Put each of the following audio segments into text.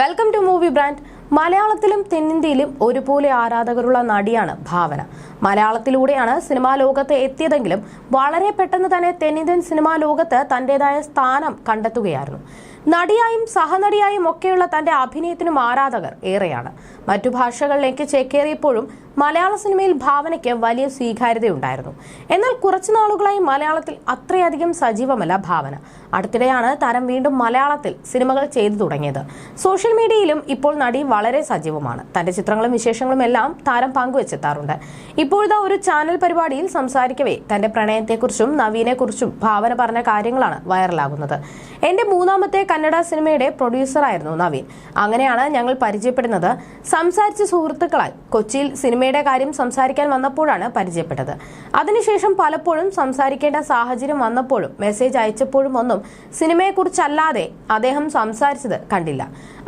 Welcome to movie brand മലയാളത്തിലും തെന്നിന്ത്യയിലും ഒരുപോലെ ആരാധകരുള്ള നടിയാണ് ഭാവന. മലയാളത്തിലൂടെയാണ് സിനിമാ ലോകത്ത് എത്തിയതെങ്കിലും വളരെ പെട്ടെന്ന് തന്നെ തെന്നിന്ത്യൻ സിനിമാ ലോകത്ത് തന്റേതായ സ്ഥാനം കണ്ടെത്തുകയായിരുന്നു. നടിയായും സഹനടിയായും ഒക്കെയുള്ള തന്റെ അഭിനയത്തിനും ആരാധകർ ഏറെയാണ്. മറ്റു ഭാഷകളിലേക്ക് ചേക്കേറിയപ്പോഴും മലയാള സിനിമയിൽ ഭാവനയ്ക്ക് വലിയ സ്വീകാര്യതയുണ്ടായിരുന്നു. എന്നാൽ കുറച്ചു നാളുകളായി മലയാളത്തിൽ അത്രയധികം സജീവമല്ല ഭാവന. അടുത്തിടെയാണ് താരം വീണ്ടും മലയാളത്തിൽ സിനിമകൾ ചെയ്തു തുടങ്ങിയത്. സോഷ്യൽ മീഡിയയിലും ഇപ്പോൾ നടി വളരെ സജീവമാണ്. തന്റെ ചിത്രങ്ങളും വിശേഷങ്ങളും എല്ലാം താരം പങ്കുവച്ചെത്താറുണ്ട്. ഇപ്പോഴത്തെ ഒരു ചാനൽ പരിപാടിയിൽ സംസാരിക്കവേ തന്റെ പ്രണയത്തെക്കുറിച്ചും നവീനെക്കുറിച്ചും ഭാവന പറഞ്ഞ കാര്യങ്ങളാണ് വൈറലാകുന്നത്. എന്റെ മൂന്നാമത്തെ കന്നഡ സിനിമയുടെ പ്രൊഡ്യൂസറായിരുന്നു നവീൻ. അങ്ങനെയാണ് ഞങ്ങൾ പരിചയപ്പെടുന്നത്. സംസാരിച്ച സുഹൃത്തുക്കളായി കൊച്ചിയിൽ സിനിമയുടെ കാര്യം സംസാരിക്കാൻ വന്നപ്പോഴാണ് പരിചയപ്പെട്ടത്. അതിനുശേഷം പലപ്പോഴും സംസാരിക്കേണ്ട സാഹചര്യം വന്നപ്പോഴും മെസ്സേജ് അയച്ചപ്പോഴും ഒന്നും സിനിമയെക്കുറിച്ചല്ലാതെ അദ്ദേഹം സംസാരിച്ചത് കണ്ടില്ല.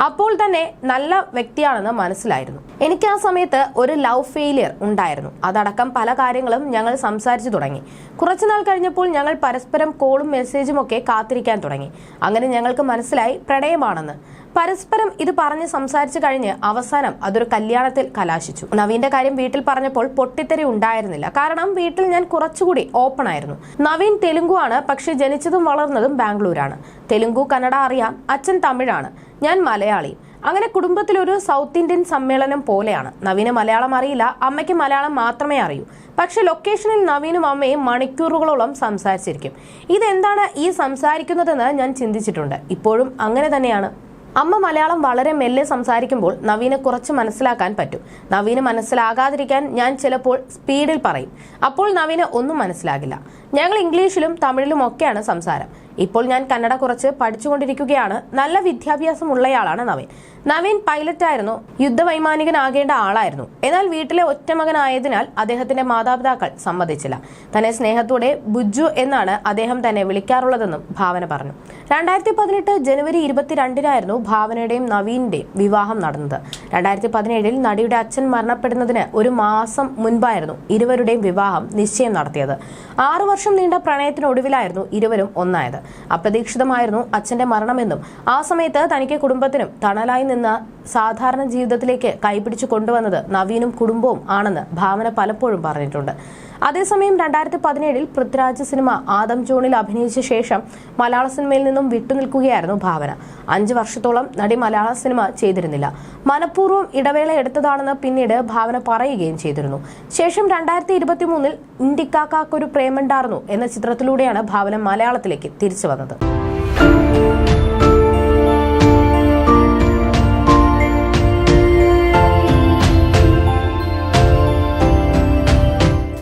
അപ്പോൾ തന്നെ നല്ല വ്യക്തിയാണെന്ന് മനസ്സിലായിരുന്നു. എനിക്ക് ആ സമയത്ത് ഒരു ലവ് ഫെയിലിയർ ഉണ്ടായിരുന്നു. അതടക്കം പല കാര്യങ്ങളും ഞങ്ങൾ സംസാരിച്ചു തുടങ്ങി. കുറച്ചുനാൾ കഴിഞ്ഞപ്പോൾ ഞങ്ങൾ പരസ്പരം കോളും മെസ്സേജും ഒക്കെ കാത്തിരിക്കാൻ തുടങ്ങി. അങ്ങനെ ഞങ്ങൾക്ക് മനസ്സിലായി പ്രണയമാണെന്ന്. പരസ്പരം ഇത് പറഞ്ഞ് സംസാരിച്ചു കഴിഞ്ഞ് അവസാനം അതൊരു കല്യാണത്തിൽ കലാശിച്ചു. നവീന്റെ കാര്യം വീട്ടിൽ പറഞ്ഞപ്പോൾ പൊട്ടിത്തെറി ഉണ്ടായിരുന്നില്ല. കാരണം വീട്ടിൽ ഞാൻ കുറച്ചുകൂടി ഓപ്പൺ ആയിരുന്നു. നവീൻ തെലുങ്കു ആണ് പക്ഷെ ജനിച്ചതും വളർന്നതും ബാംഗ്ലൂരാണ്. തെലുങ്കു കന്നഡ അറിയാം. അച്ഛൻ തമിഴാണ്. ഞാൻ മലയാളി. അങ്ങനെ കുടുംബത്തിലൊരു സൗത്ത് ഇന്ത്യൻ സമ്മേളനം പോലെയാണ്. നവീന് മലയാളം അറിയില്ല അമ്മയ്ക്ക് മലയാളം മാത്രമേ അറിയൂ. പക്ഷെ ലൊക്കേഷനിൽ നവീനും അമ്മയും മണിക്കൂറുകളോളം സംസാരിച്ചിരിക്കും. ഇതെന്താണ് ഈ സംസാരിക്കുന്നതെന്ന് ഞാൻ ചിന്തിച്ചിട്ടുണ്ട്. ഇപ്പോഴും അങ്ങനെ തന്നെയാണ്. അമ്മ മലയാളം വളരെ മെല്ലെ സംസാരിക്കുമ്പോൾ നവീന് കുറച്ച് മനസ്സിലാക്കാൻ പറ്റും. നവീന് മനസ്സിലാകാതിരിക്കാൻ ഞാൻ ചിലപ്പോൾ സ്പീഡിൽ പറയും. അപ്പോൾ നവീന് ഒന്നും മനസ്സിലാകില്ല. ഞങ്ങൾ ഇംഗ്ലീഷിലും തമിഴിലും ഒക്കെയാണ് സംസാരം. ഇപ്പോൾ ഞാൻ കന്നഡ കുറച്ച് പഠിച്ചുകൊണ്ടിരിക്കുകയാണ്. നല്ല വിദ്യാഭ്യാസം വിദ്യാഭ്യാസമുള്ളയാളാണ് നവീൻ. നവീൻ പൈലറ്റായിരുന്നു. യുദ്ധവൈമാനികനാകേണ്ട ആളായിരുന്നു. എന്നാൽ വീട്ടിലെ ഒറ്റമകനായതിനാൽ അദ്ദേഹത്തിന്റെ മാതാപിതാക്കൾ സമ്മതിച്ചില്ല. തന്നെ സ്നേഹത്തോടെ ബുജു എന്നാണ് അദ്ദേഹം തന്നെ വിളിക്കാറുള്ളതെന്നും ഭാവന പറഞ്ഞു. രണ്ടായിരത്തി പതിനെട്ട് ജനുവരി ഇരുപത്തിരണ്ടിനായിരുന്നു ഭാവനയുടെയും നവീന്റെയും വിവാഹം നടന്നത്. രണ്ടായിരത്തി പതിനേഴിൽ നടിയുടെ അച്ഛൻ മരണപ്പെടുന്നതിന് ഒരു മാസം മുൻപായിരുന്നു ഇരുവരുടെയും വിവാഹം നിശ്ചയം നടത്തിയത്. ആറു വർഷം നീണ്ട പ്രണയത്തിനൊടുവിലായിരുന്നു ഇരുവരും ഒന്നായത്. അപ്രതീക്ഷിതമായിരുന്നു അച്ഛന്റെ മരണമെന്നും ആ സമയത്ത് തനിക്ക് കുടുംബത്തിനും തണലായി നിന്ന സാധാരണ ജീവിതത്തിലേക്ക് കൈപിടിച്ചു കൊണ്ടുവന്നത് നവീനും കുടുംബവും ആണെന്ന് ഭാവന പലപ്പോഴും പറഞ്ഞിട്ടുണ്ട്. അതേസമയം രണ്ടായിരത്തി പതിനേഴിൽ പൃഥ്വിരാജ് സിനിമ ആദം ജോണിൽ അഭിനയിച്ച ശേഷം മലയാള സിനിമയിൽ നിന്നും വിട്ടുനിൽക്കുകയായിരുന്നു ഭാവന. അഞ്ചു വർഷത്തോളം നടി മലയാള സിനിമ ചെയ്തിരുന്നില്ല. മനഃപൂർവം ഇടവേള എടുത്തതാണെന്ന് പിന്നീട് ഭാവന പറയുകയും ചെയ്തിരുന്നു. ശേഷം രണ്ടായിരത്തി ഇരുപത്തി മൂന്നിൽ ഇന്ത്യക്കാക്കൊരു പ്രേമുണ്ടായിരുന്നു എന്ന ചിത്രത്തിലൂടെയാണ് ഭാവന മലയാളത്തിലേക്ക് തിരിച്ചു വന്നത്.